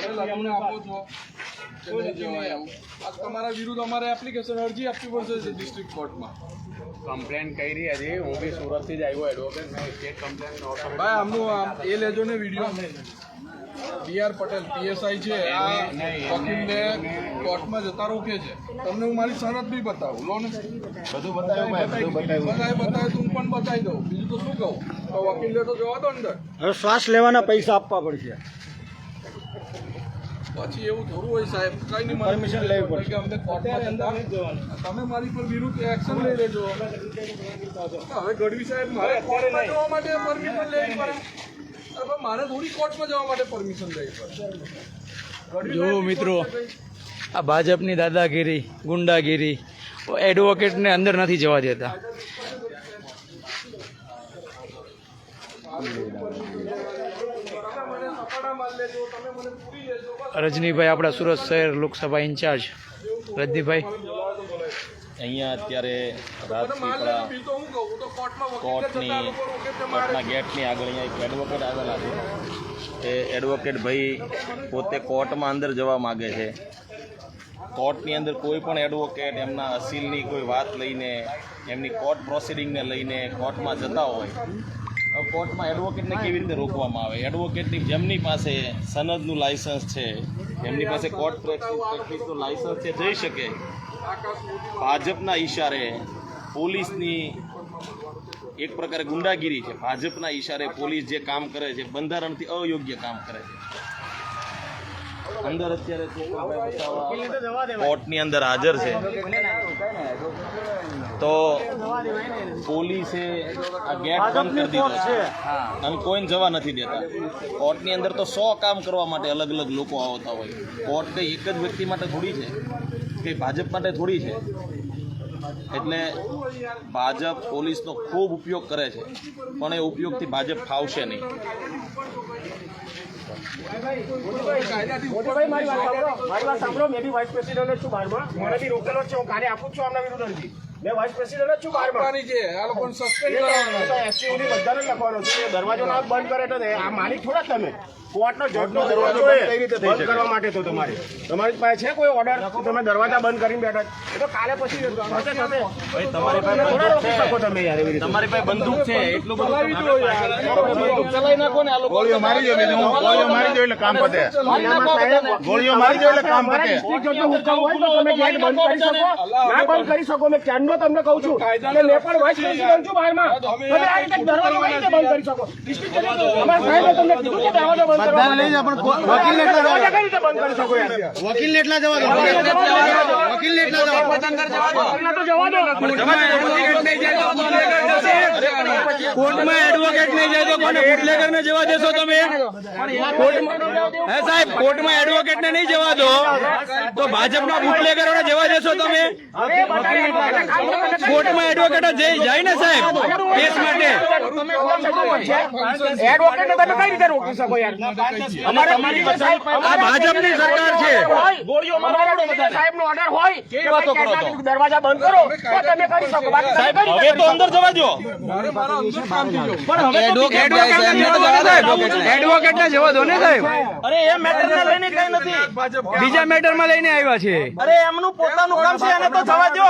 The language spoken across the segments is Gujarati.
આપો છો. આ તમારા વિરુદ્ધ અમારે એપ્લિકેશન અરજી આપવી પડશે ડિસ્ટ્રિક્ટ કોર્ટમાં કમ્પ્લેન કરી હતી હું બી સુરતથી જ આવ્યો એડવોકેટ મેં સ્ટેટ કમ્પ્લેન ભાઈ આમનું આમ એ લેજો ને video B R Patel PSI છે. આ વકીલને કોર્ટમાં જતા રોકે છે. તમને હું મારી સનદ બી બતાવું. લો ને. બધું બતાવ્યું ભાઈ બધું બતાવ્યું. બતાવે બતાવે તો હું પણ બતાવી દઉં. બીજું તો શું કહું? તો વકીલને તો જવા દો અંદર. હવે શ્વાસ લેવાના પૈસા આપવા પડશે. પછી એવું થોડું હોય સાહેબ કઈ નહીં પરમિશન લેવી પડશે. અમને કોર્ટમાં તમે મારી પર વિરુદ્ધ એક્શન લઈ લેજો. હવે ગઢવી સાહેબ મારે કોર્ટમાં જવા માટે પરમિશન લેવી પડે. મારે થોડી કોર્ટમાં જવા માટે પરમિશન લેવી પડે. જો મિત્રો આ ભાજપની દાદાગીરી ગુંડાગીરી એડવોકેટને અંદર નથી જવા દેતા તમે મને સપાટા મારી લેજો તમે મને પૂરી લેજો બસ રજનીભાઈ આપણા સુરત શહેર લોકસભા ઇન્ચાર્જ. રજનીભાઈ. અહીંયા અત્યારે રાજપીપળા કોર્ટની કોર્ટના ગેટની આગળ અહીંયા એક એડવોકેટ આવેલા છે. એ એડવોકેટ ભાઈ પોતે કોર્ટમાં અંદર જવા માગે છે. કોર્ટની અંદર કોઈ પણ એડવોકેટ એમના અસીલની કોઈ વાત લઈને, એમની કોર્ટ પ્રોસિડિંગને લઈને કોર્ટમાં જતા હોય કોર્ટમાં એડવોકેટને કેવી રીતે રોકવામાં આવે? એડવોકેટની જેમની પાસે સનદનું લાયસન્સ છે, એમની પાસે કોર્ટ પ્રેક્ટિસનું લાયસન્સ છે, જઈ શકે. ભાજપના ઈશારે પોલીસની એક પ્રકારે ગુંડાગીરી છે. ભાજપના ઈશારે પોલીસ જે કામ કરે છે, બંધારણથી અયોગ્ય કામ કરે છે. અંદર અત્યારે કોર્ટની અંદર હાજર છે. તો પોલીસે આ ગેટ બંધ કરી દીધો છે. અને કોઈને જવા નથી દેતા. કોર્ટની અંદર તો સો કામ કરવા માટે અલગ અલગ લોકો આવતા હોય. કોર્ટ કંઈ એક જ વ્યક્તિ માટે થોડી છે કે ભાજપ માટે થોડી છે. એટલે ભાજપ પોલીસનો ખૂબ ઉપયોગ કરે છે પણ એ ઉપયોગથી ભાજપ ફાવશે નહીં. મોટેભાઈ મારી વાત સાંભળો. મારી વાત સાંભળો. મેં બી વાઇસ પ્રેસિડેન્ટ જ છું બહારમાં મને બી રોકેલો છે. હું કાર્ય આપું જ છું આમના વિરુદ્ધ અરજી મેં વાઇસ પ્રેસિડેન્ટ જ છું બહારમાં આપવાની છે. આ લોકોને સસ્પેન્ડ કરવાના છે. એસટી બધાને લખવાનો છે. એ દરવાજો ના બંધ કરે તો આ માલિક થોડા તમે. કોર્ટનો જજનો દરવાજો બંધ કરવા માટે તો તમારે. તમારી પાસે છે કોઈ ઓર્ડર તમે દરવાજા બંધ કરીને બેઠા એ તો કાલે પછી તમારી પાસે શકો તમે યાર એવી રીતે. તમારી પાસે બંદૂક છે. એટલું બધું ચલાવી નાખો ને આ લોકો ગોળીઓ મારી દો હું ગોળીઓ મારી દો એટલે કામ પતે. ગોળીઓ મારી દો એટલે કામ પતે. જજનો હુકમ હોય તો તમે ગેટ બંધ કરી શકો? ના બંધ કરી શકો મેં ક્યાંનો તમને કહું છું કે મેં પણ વાઇસ પ્રેસિડેન્ટ છું. બહારમાં. તમે આ રીતે દરવાજો બંધ કરી શકો? ડિસ્ટ્રિક્ટ જજ અમારા સાહેબે તમને કીધું કે દરવાજો બંધ કરવા લઈ વકીલને એટલા વકીલ યાર વકીલને એટલા જવા દો વકીલને એટલા જવા દો જવા કોર્ટમાં એડવોકેટ નહીં જાય તો કોને બુટલેગર ને જવા દેશો તમે હે સાહેબ કોર્ટમાં એડવોકેટ ને નહીં જવા દો તો ભાજપના બુટલેગરો ને જવા દેશો તમે કોર્ટમાં એડવોકેટ જાય ને સાહેબ કેસ માટે એડવોકેટને તમે કઈ રીતે રોકી શકો યાર ભાજપની સરકાર છે. ગોળીઓ મારવાનો ઓર્ડર હોય કે દરવાજા બંધ કરો તો તમે કરી શકો. સાહેબ હવે તો અંદર જવા દો. મારે મારા અંદર કામથી જવું. એડવોકેટ ને. જવા દો ને સાહેબ? અરે એ મેટર ને લઈને કઈ નથી. બીજા મેટરમાં લઈને આવ્યા છે. અરે એમનું પોતાનું કામ છે એને તો જવા દો.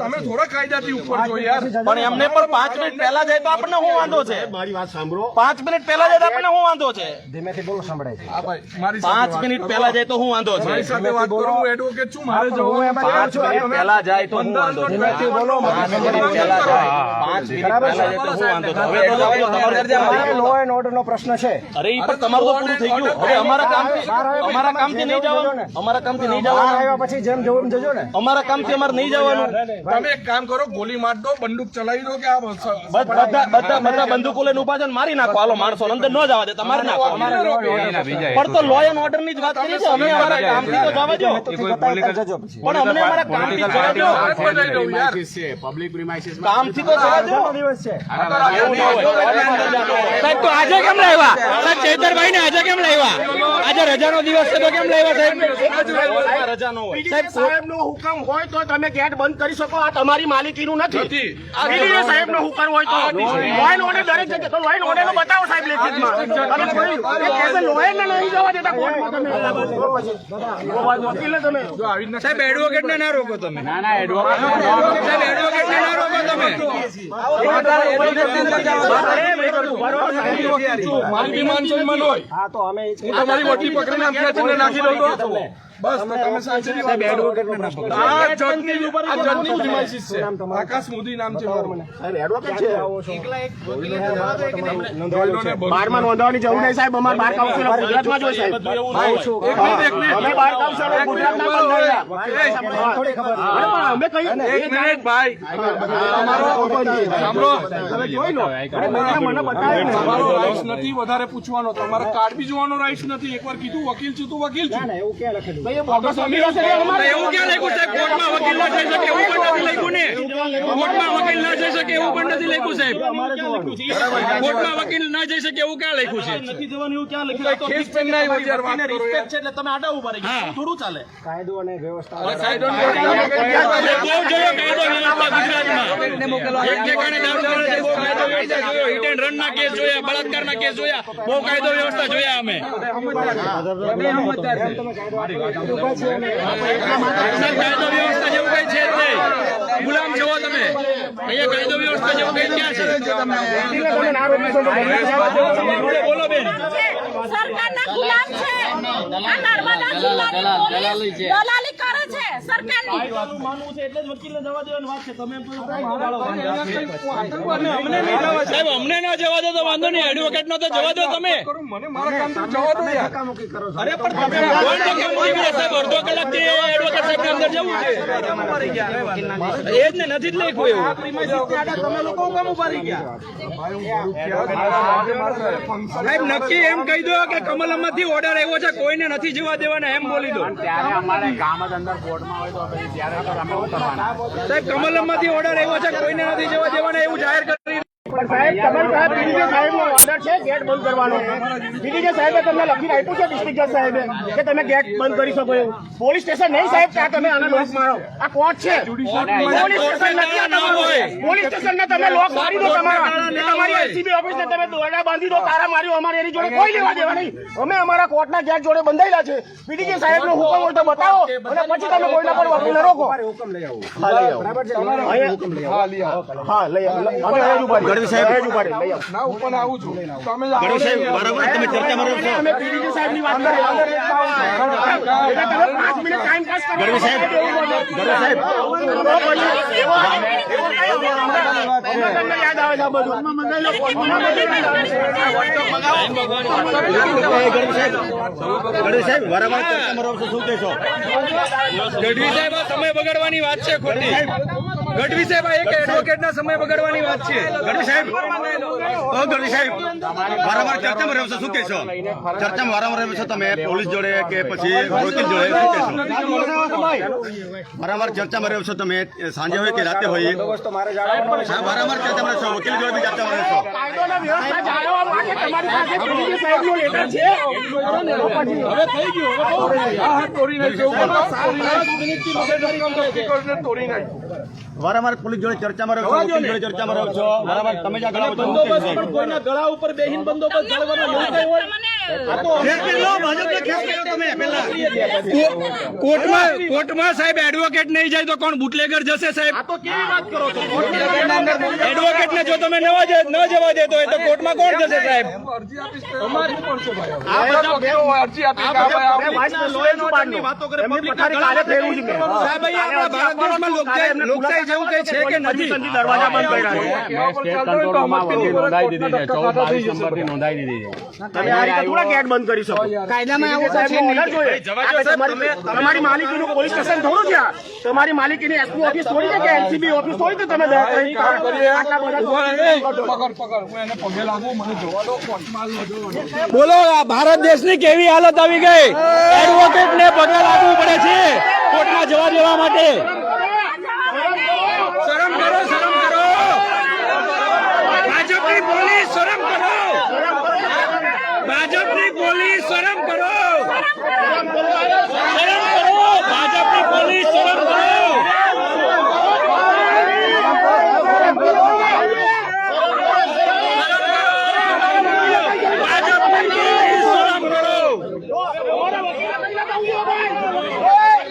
તમે થોડા કાયદાથી ઉપર છો યાર. પણ એમને પણ પાંચ મિનિટ પહેલા જાય તો આપણને શું વાંધો છે? મારી વાત સાંભળો. પાંચ મિનિટ પહેલા જાય તો આપણને શું વાંધો છે? ધીમેથી બોલો સંભળાય છે. ભાઈ મારી સાથે પાંચ મિનિટ પહેલા જાય તો હું વાંધો છે. મારી સાથે વાત કરો હું એડવોકેટ છું મારે જવાનું પાંચ મિનિટ પહેલા જાય તો હું વાંધો છે. ધીમેથી બોલો પાંચ મિનિટ પહેલા જાય. પાંચ મિનિટ પહેલા જાય તો હું વાંધો છે. હવે તો જવા તમારું લો એન્ડ ઓર્ડર નો પ્રશ્ન છે. અરે ઈ પણ તમારું તો પૂરું થઈ ગયું. હવે અમારા કામથી અમારા કામથી નહીં જવાનું. અમારા કામથી નહીં બહાર જવાનું. આવ્યા પછી જેમ જવું એમ જજો ને. અમારા કામથી અમારે નહીં જવાનું. તમે એક કામ કરો ગોલી માર દો બંદૂક ચલાવી દો કે આ બધા બધા બધા બંદૂકો લઈને ઊભા છે મારી નાખો. હાલો માણસો અંદર ન જવા દે તમારે નાખો. પણ તો લો એન્ડ ઓર્ડરની જ વાત કરી છે અમે અમારા કામથી તો જવા દો. પણ અમને અમારા કામથી જવા દો. પબ્લિક પ્રિમાઇસિસ કામથી તો જવા દો. દિવસ છે. સાહેબ તો આજે કેમ લાવ્યા? સાહેબ ચેતરભાઈ ને આજે કેમ લાવ્યા? આજે રજાનો દિવસ છે તો કેમ લાવ્યા સાહેબ? રજા ન હોય. સાહેબ નો હુકમ હોય તો તમે ગેટ બંધ કરી શકો. આ તમારી માલિકીનું નથી. સાહેબ નો હુકમ હોય તો. લોઈન ઓર્ડર દરેક જગ્યાએ. તો લો ઓર્ડર નો બતાવો સાહેબ લેખિતમાં. સાહેબ એડવોકેટ ને ના રોકો તમે ના ના એડવોકેટ સાહેબ એડવોકેટ ને ના રોકો તમે મારી વિમાન સન્માન હોય હા તો અમે તમારી મોટી પકડીને નાખી દઉં તો બસ તો તમે સાચી વાત કરો. આ જજની આ જજની પ્રિમાઇસીસ છે. આકાશ મોદી નામ છે મારું. સાહેબ એડવોકેટ છે? નોંધાયેલું છે. બારમાં નોંધવાની જરૂર નહીં સાહેબ. અમારે બાર કાઉન્સિલ ગુજરાતમાં જ હોય સાહેબ. અમે બાર કાઉન્સિલ અરે પણ અમે કઈ એક મિનિટ ભાઈ. તમારો સાંભળો. તમે જોઈ લો. અરે મને મને બતાવે. ને તમારો રાઈટ્સ નથી વધારે પૂછવાનો. તમારો કાર્ડ બી જોવાનો રાઈટ્સ નથી એકવાર કીધું વકીલ છું તું વકીલ છું એવું ક્યાં બોગસ એવું ક્યાં લખ્યું સાહેબ કોર્ટમાં વકીલ ના જઈ શકે એવું પણ નથી લખ્યું ને કોર્ટમાં વકીલ ના જઈ શકે એવું પણ નથી લખ્યું સાહેબ કોર્ટમાં વકીલ ના જઈ શકે એવું ક્યાં લખ્યું છે કેસ પેન ના આવ્યો જ્યારે વાત કરો યાર. કાયદો અને વ્યવસ્થા કાયદો બહુ જોયો કાયદો વ્યવસ્થા ગુજરાતમાં એક ઠેકાણે જોયો હિટ એન્ડ રનના કેસ જોયા બળાત્કારના કેસ જોયા બહુ કાયદો વ્યવસ્થા જોયા અમે કાયદો વ્યવસ્થા જેવું કઈ છે નહીં. ગુલામ છો તમે. અહીંયા કાયદો વ્યવસ્થા જેવું કઈ ક્યાં છે? ના રોકી શકો સરકારના. છે છે. સાહેબ અમને ના જવા દો તો વાંધો નહીં. એડવોકેટ નો તો જવા દો તમે. મને મારા કામથી જવા દો યાર. કોણ તો કેમ ઊભી રહ્યા સાહેબ અડધો કલાકથી એડવોકેટ સાહેબ ને અંદર જવું છે એ જ ને નથી જ લખ્યું એવું. સાહેબ નક્કી એમ કહી દો કે કમલમમાંથી ઓર્ડર આવ્યો છે કોઈને નથી જીવા દેવાના એમ બોલી દો. ત્યારે અમારે કામ જ અંદર કોર્ટમાં હોય તો પછી ત્યારે તો અમે શું કરવાના? સાહેબ કમલમમાંથી ઓર્ડર આવ્યો છે કોઈને નથી જવા દેવાના એવું જાહેર કરી સાહેબ કમલ સાહેબ સાહેબનો ઓર્ડર છે ગેટ બંધ કરવાનો? પીડીજે સાહેબે તમને લખીને આપ્યું છે ડિસ્ટ્રિક્ટ જજ સાહેબે કે તમે ગેટ બંધ કરી શકો એવું. પોલીસ સ્ટેશન નહીં સાહેબ ત્યાં તમે આને લોક મારો. આ કોર્ટ છે. પોલીસ સ્ટેશન નથી આ તમારું. પોલીસ સ્ટેશનને તમે લોક મારી દો તમારા. તમારી એસીબી ઓફિસ ને તમે દોરડા બાંધી દો તારા માર્યો અમારે એની જોડે કોઈ લેવા દેવા નહીં. અમે અમારા કોર્ટના ગેટ જોડે બંધાયેલા છે. પીડીજે સાહેબનો હુકમ હોય તો બતાવો અને પછી તમે કોઈના પર વકીલને રોકો. હા લઈ આવો. હા લઈ આવો. હા લઈ આવો. અમે અહીં જ ઊભા રહીએ. અહીં જ ઊભા રહીએ. લઈ આવો. ના હું પણ આવું છું. તમે સાહેબ. એટલે તમે પાંચ મિનિટ ટાઈમ પાસ કરો. ગઢવી સાહેબ સાહેબ. આવે છે આ ગઢવી સાહેબ સમય બગાડવાની વાત છે ખોટી. ગઢવી સાહેબ આ એક એડવોકેટ ના સમય બગાડવાની વાત છે. ગઢવી સાહેબ. ઓ ગઢવી સાહેબ. વારંવાર ચર્ચામાં રહ્યો છો શું કહેશો ચર્ચામાં વારંવાર રહ્યો છો તમે પોલીસ જોડે કે પછી વકીલ જોડે શું વારંવાર ચર્ચામાં રહ્યો છો તમે સાંજે હોય કે રાતે હોય? સાહેબ વારંવાર ચર્ચામાં રહ્યો છો વકીલ જોડે બી ચર્ચામાં રહ્યો છો? છે તોડી નાખ્યું વારંવાર પોલીસ જોડે ચર્ચામાં રહ્યો છો જોડે ચર્ચામાં રહ્યો છો. વારંવાર તમે જ્યાં ગળા બંદોબસ્ત પણ કોઈના ગળા ઉપર બેહીન બંદોબસ્ત કોર્ટમાં કોર્ટમાં સાહેબ એડવોકેટ નહીં જાય તો કોણ બુટલેગર જશે સાહેબ? એડવોકેટ ને જો તમે ન જવા દેતો હોય તો કોર્ટમાં કોણ જશે સાહેબ? લોકશાહી જેવું કઈ છે કે નથી? દરવાજા બંધ કર્યા નોંધાઈ દીધી છે. ચૌદ બાવીસ જશે નંબરથી નોંધાઈ દીધી છે. થોડા ગેટ બંધ કરી શકો? કાયદામાં આવું કઈ તમારી માલિકીનું પોલીસ સ્ટેશન થોડું છે. તમારી માલિકીની એસપી ઓફિસ થોડી કે એલસીબી ઓફિસ થોડી કે તમે બે ત્રણ આટલા બધા ઊભા રહે. એ, પકડ પકડ. હું એને પગે લાગુ મને જોવા દો બોલો આ ભારત દેશની કેવી હાલત આવી ગઈ? એડવોકેટ ને પગે લાગવું પડે છે કોર્ટમાં જવા દેવા માટે શરમ કરો શરમ કરો ભાજપની પોલીસ શરમ કરો ભાજપની પોલીસ શરમ કરો શરમ કરો ભાજપની પોલીસ શરમ કરો ભાજપની પોલીસ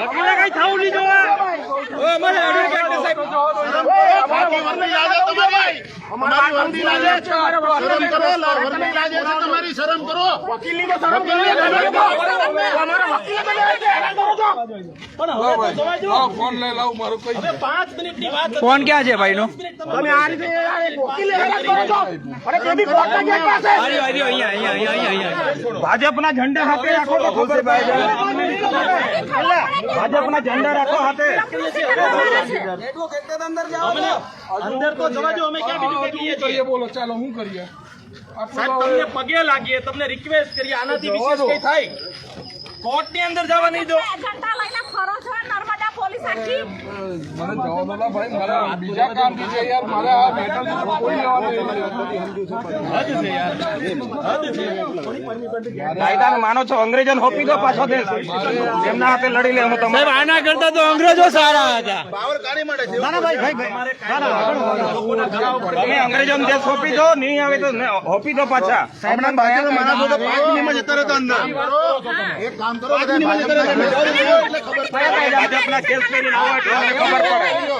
વકીલે કઈ થવું નહીં જોવા ઓ, અમારે એડવોકેટ ને સાહેબ બાકી વર્દી લાગે તમારી અમારી વર્દી લાગે છે શરમ કરો વર્દી લાગે છે તમારી શરમ કરો વકીલની તો શરમ કરવી અમારા વકીલે કરો ફોન લઈ લાવ મારું કઈ ફોન ક્યાં છે ભાઈ નો તમે આ રીતે હેરાન કરો છો. અને તે બી કોર્ટના ગેટ પાસે. અહીંયા અહીંયા અહીંયા અહીંયા અહીંયા ભાજપના ઝંડા હાથે રાખો તો ખબર ભાજપના ઝંડા રાખો હાથે. અંદર તો જવા દો અમે ક્યાં બીજું કરીએ બોલો ચાલો હું કરીએ? આટલું તમને પગે લાગીએ તમને રિક્વેસ્ટ કરીએ આનાથી વિશેષ કઈ થાય? કોર્ટની અંદર જવા નહીં દો. પોલીસ આખી? મને જવા દો ભાઈ મારે બીજા કામ છે યાર મારે આ મેટર કોઈ કાયદાને માનો છો અંગ્રેજોને હોપી દો પાછો દેશ. એમના હાથે લડી લે હું તમે આના કરતા તો અંગ્રેજો સારા હતા. પાવર કાઢી મળે છે. તમે અંગ્રેજોને દેશ હોપી દો નહીં આવે તો હોપી દો પાછા. હમણાં બાજુનો માણસ હતો પાંચ મિનિટમાં જતા રહેતો અંદર. એક કામ કરો પાંચ મિનિટમાં જતા રહેતો એટલે ખબર પડે. ભાજપના કેસ કરીને આવો એટલે ખબર પડે.